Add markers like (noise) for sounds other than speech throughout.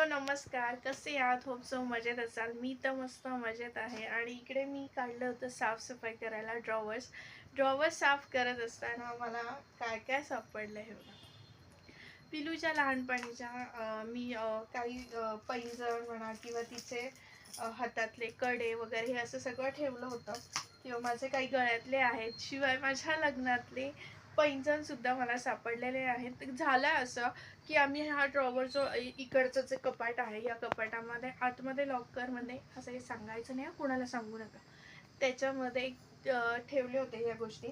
Hello नमस्कार. कसे आहात? होप सो मजेत असाल. मी तर मस्त मजेत आहे. आणि इकडे मी काढलं होतं साफसफाई करायला ड्रॉवर्स ड्रॉवर्स साफ करत असताना मला काय काय सापडलं हे बघा. पिलूच्या लहानपणीच्या मी काही पैंजण म्हणा किंवा तिचे हातातले कडे वगैरे हे असं सगळं ठेवलं होतं. किंवा माझे काही गळ्यातले आहेत. शिवाय माझ्या लग्नातले पैंजण सुद्धा मला सापडलेले आहेत. झालं असं की आम्ही हा ड्रॉवर जो इकडचं जे कपाट आहे या कपाटामध्ये आतमध्ये लॉकरमध्ये म्हणजे असं हे सांगायचं नाही कुणाला सांगू नका. त्याच्यामध्ये ठेवले होते या गोष्टी.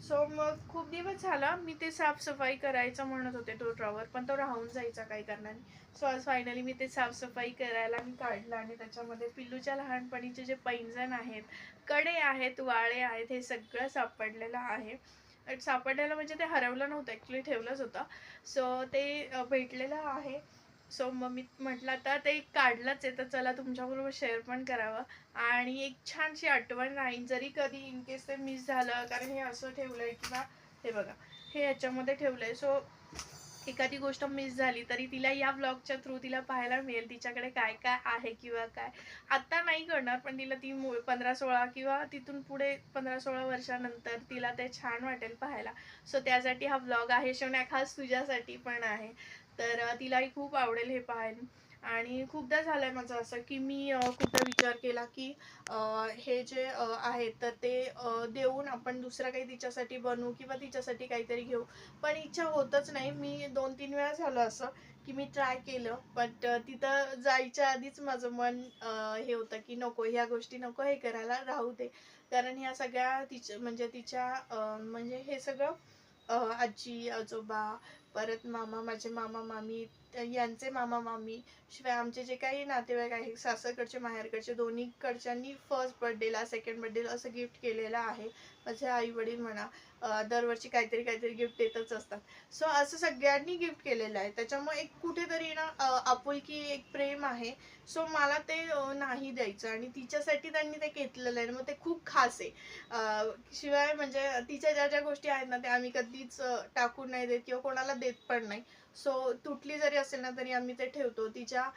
सो मग खूप दिवस झाला मी ते साफसफाई करायचं म्हणत होते तो ड्रॉवर पण तो राहून जायचा काही कारणाने. सो आज फायनली मी ते साफसफाई करायला मी काढलं आणि त्याच्यामध्ये पिल्लूच्या लहानपणीचे जे पैंजण आहेत कडे आहेत वाळे आहेत हे सगळं सापडलेलं आहे. सापडलेलं म्हणजे ते हरवलं नव्हतं ॲक्च्युली ठेवलंच होतं. सो ते भेटलेलं आहे. सो मग मी म्हटलं आता ते काढलंच आहे तर चला तुमच्याबरोबर शेअर पण करावं. आणि एक छानशी आठवण राहील जरी कधी इन केस ते मिस झालं कारण हे असं ठेवलं आहे किंवा हे बघा हे याच्यामध्ये ठेवलं आहे सो एखादी गोष्ट मिस झाली तरी तिला या ब्लॉगच्या थ्रू तिला पाहायला मिळेल तिच्याकडे काय काय आहे किंवा काय. आत्ता नाही करणार पण तिला ती पंधरा सोळा किंवा तिथून पुढे पंधरा सोळा वर्षानंतर तिला ते छान वाटेल पाहायला. सो त्यासाठी हा ब्लॉग आहे शिवण्या खास तुझ्यासाठी पण आहे. तर तिलाही खूप आवडेल हे पाहायला. आणि खूपदा झालं आहे माझं असं की मी खूपदा विचार केला की हे जे आहे आहेत तर ते देऊन आपण दुसरं काही तिच्यासाठी बनवू किंवा तिच्यासाठी काहीतरी घेऊ. पण इच्छा होतच नाही. मी दोन तीन वेळा झालं असं की मी ट्राय केलं बट तिथं जायच्या आधीच माझं मन हे होतं की नको ह्या गोष्टी नको हे करायला राहू दे. कारण ह्या सगळ्या तिच्या म्हणजे तिच्या म्हणजे हे सगळं आजी आजोबा परत मामा माझे मामा मामी यांचे मामा मामी शिवाय आमचे जे काही नातेवाईक आहे सासरकडचे माहेरकडचे दोन्हीकडच्यांनी फर्स्ट बर्थडेला सेकंड बर्थडेला असं गिफ्ट केलेलं आहे. माझे आई वडील म्हणा दरवर्षी काहीतरी काहीतरी गिफ्ट देतच असतात. सो असं सगळ्यांनी गिफ्ट केलेलं आहे. त्याच्यामुळे एक कुठेतरी ना आपुलकी एक प्रेम आहे. सो मला ते नाही द्यायचं आणि तिच्यासाठी त्यांनी ते घेतलेलं आहे. मग ते खूप खास आहे. शिवाय म्हणजे तिच्या ज्या ज्या गोष्टी आहेत ना त्या आम्ही कधीच टाकून नाही देत किंवा कोणाला देत पण नाही. सो तुटली जरी असेल ना तरी आम्ही ते ठेवतो. तिच्या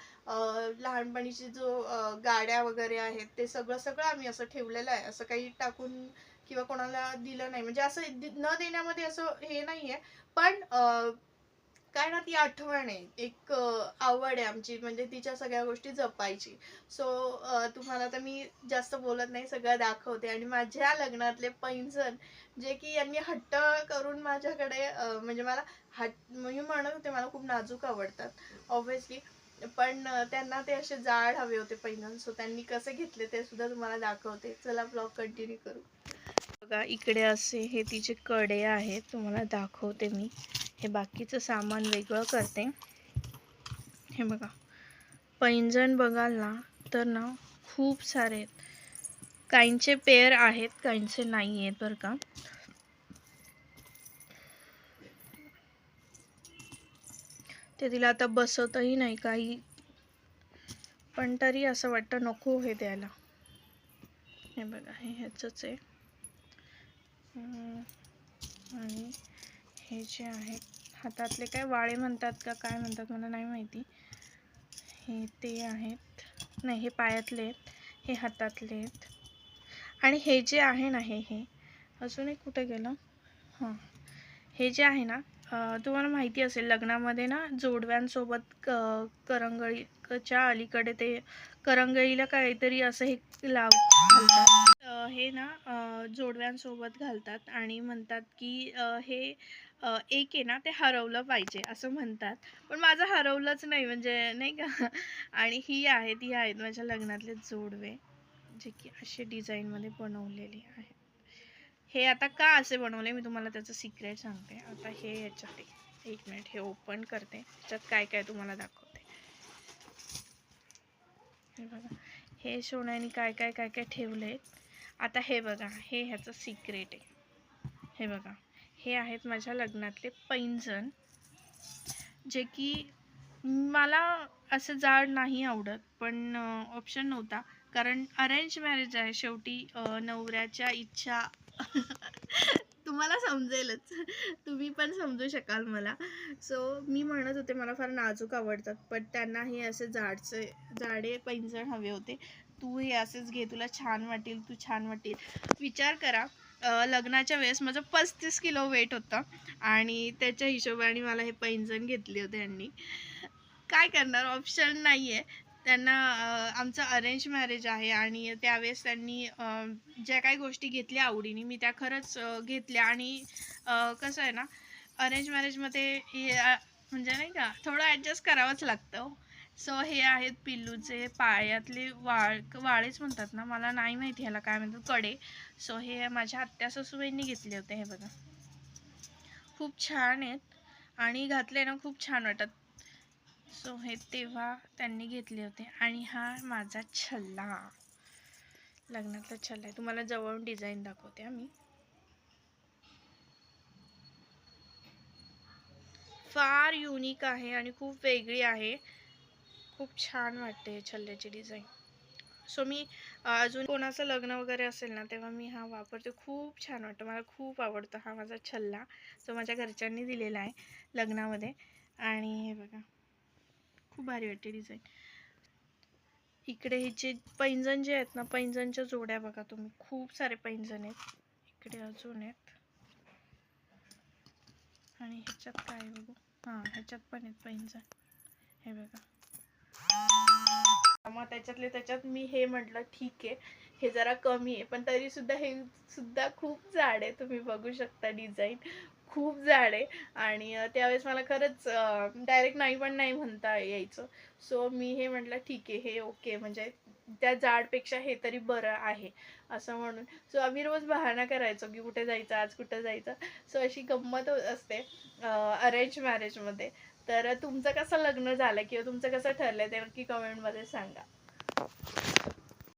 लहानपणीची जो गाड्या वगैरे आहेत ते सगळं सगळं आम्ही असं ठेवलेलं आहे. असं काही टाकून किंवा कोणाला दिलं नाही. म्हणजे असं न देण्यामध्ये असं हे नाहीये. पण काय ना ती आठवण आहे. एक आवड आहे आमची. म्हणजे तिच्या सगळ्या गोष्टी जपायची. सो तुम्हाला तर मी जास्त बोलत नाही. सगळं दाखवते. आणि माझ्या लग्नातले पैंजण जे की यांनी हट्ट करून माझ्याकडे म्हणजे मला हट मी म्हणत होते मला खूप नाजूक आवडतात ऑब्व्हियसली पण त्यांना ते असे जाड हवे होते पैंजण. सो त्यांनी कसे घेतले ते सुद्धा तुम्हाला दाखवते. चला ब्लॉग कंटिन्यू करू. बघा इकडे असे हे तिचे कडे आहेत. तुम्हाला दाखवते मी. हे बाकीचं सामान वेगळं करते. हे बघा. पैंजण बघाल ना तर ना खूप सारे आहेत. काहींचे पेअर आहेत काहींचे नाही आहेत बरं का. ते तिला आता बसवतही नाही काही. पण तरी असं वाटतं नको हे द्यायला. हे बघा हे ह्याचंच आहे. आणि हे जे आहेत हातातले काय वाळे म्हणतात का काय म्हणतात मला नाही माहिती. हे ते आहेत. नाही हे पायातले आहेत. हे हातातले आहेत. आणि हे जे आहे ना हे हे. अजून एक कुठे गेलं? हां. हे जे आहे ना तुम्हाला माहिती असेल लग्नामध्ये ना जोडव्यांसोबत क करंगळीच्या अलीकडे ते करंगळीला काहीतरी असं हे लाव घालतात. हे ना जोडव्यांसोबत घालतात आणि म्हणतात की हे एक आहे ना ते हरवलं पाहिजे असं म्हणतात. पण माझं हरवलंच नाही म्हणजे नाही का? (laughs) आणि ही आहेत ही आहेत माझ्या लग्नातले जोडवे जे की असे डिझाईनमध्ये बनवलेले आहेत. हे आता का असे बनवले? मी तुम्हाला त्याचं सिक्रेट सांगते. आता हे याच्यात एक मिनिट हे ओपन करते. त्याच्यात काय काय तुम्हाला दाखवते. हे बघा. हे सोन्याने काय काय काय काय ठेवले आता हे बघा हे ह्याचं सिक्रेट आहे. हे बघा हे आहेत माझ्या लग्नातले पैंजण जे की मला असं जाड नाही आवडत पण ऑप्शन नव्हता. कारण अरेंज मॅरेज आहे शेवटी नवऱ्याच्या इच्छा. (laughs) तुम्हाला समजेलच. तुम्ही पण समजू शकाल मला. सो मी म्हणत होते मला फार नाजूक आवडतात पण त्यांना हे असे जाडचे जाडे पैंजण हवे होते. तू हे असेच घे तुला छान वाटेल तू छान वाटेल. विचार करा. लग्नाच्या वेळेस माझं पस्तीस किलो वेट होतं आणि त्याच्या हिशोबाने मला हे पैंजण घेतले होते यांनी. काय करणार? ऑप्शन नाही आहे त्यांना आमचं अरेंज मॅरेज आहे आणि त्यावेळेस त्यांनी ज्या काही गोष्टी घेतल्या आवडीने मी त्या खरंच घेतल्या आणि कसं आहे ना अरेंज मॅरेजमध्ये हे म्हणजे नाही का थोडं ॲडजस्ट करावंच लागतं हो. सो हे आहेत पिल्लूचे पायातले वाळ वाळेच म्हणतात ना मला नाही माहिती ह्याला काय म्हणतात कडे. सो हे माझ्या आत्या सासूबाईंनी घेतले होते हे बघा. खूप छान आहेत आणि घातले ना खूप छान वाटत. सो हे तेव्हा त्यांनी घेतले होते आणि हा माझा छल्ला. लग्नातला छल्ला आहे. तुम्हाला जवळून डिझाईन दाखवते आम्ही फार युनिक आहे आणि खूप वेगळी आहे. खूप छान वाटते छल्ल्याची डिझाईन. सो मी अजून कोणाचं लग्न वगैरे असेल ना तेव्हा मी हा वापरते. खूप छान वाटतं. मला खूप आवडतं हा माझा छल्ला. जो माझ्या घरच्यांनी दिलेला आहे लग्नामध्ये. आणि हे बघा खूप भारी वाटते डिझाईन. इकडे हिचे पैंजण जे आहेत ना पैंजणच्या जोड्या बघा तुम्ही. खूप सारे पैंजण आहेत. इकडे अजून आहेत. आणि ह्याच्यात काय आहे बघू? हां ह्याच्यात पण आहेत पैंजण. हे बघा. मग त्याच्यातले त्याच्यात मी हे म्हटलं ठीक आहे. हे जरा कमी आहे. पण तरी सुद्धा हे सुद्धा खूप जाड आहे. तुम्ही बघू शकता डिझाईन. खूप जाड आहे. आणि त्यावेळेस मला खरंच डायरेक्ट नाही पण नाही म्हणता यायचं. सो मी हे म्हटलं ठीक आहे. हे ओके. म्हणजे त्या जाडपेक्षा हे तरी बरं आहे. असं म्हणून. सो आम्ही रोज बहाणा करायचो की कुठे जायचं आज कुठं जायचं. सो अशी गंमत असते अरेंज मॅरेजमध्ये. तर तुमचं कसं लग्न झालं किंवा तुमचं कसं ठरलं ते नक्की कमेंटमध्ये सांगा.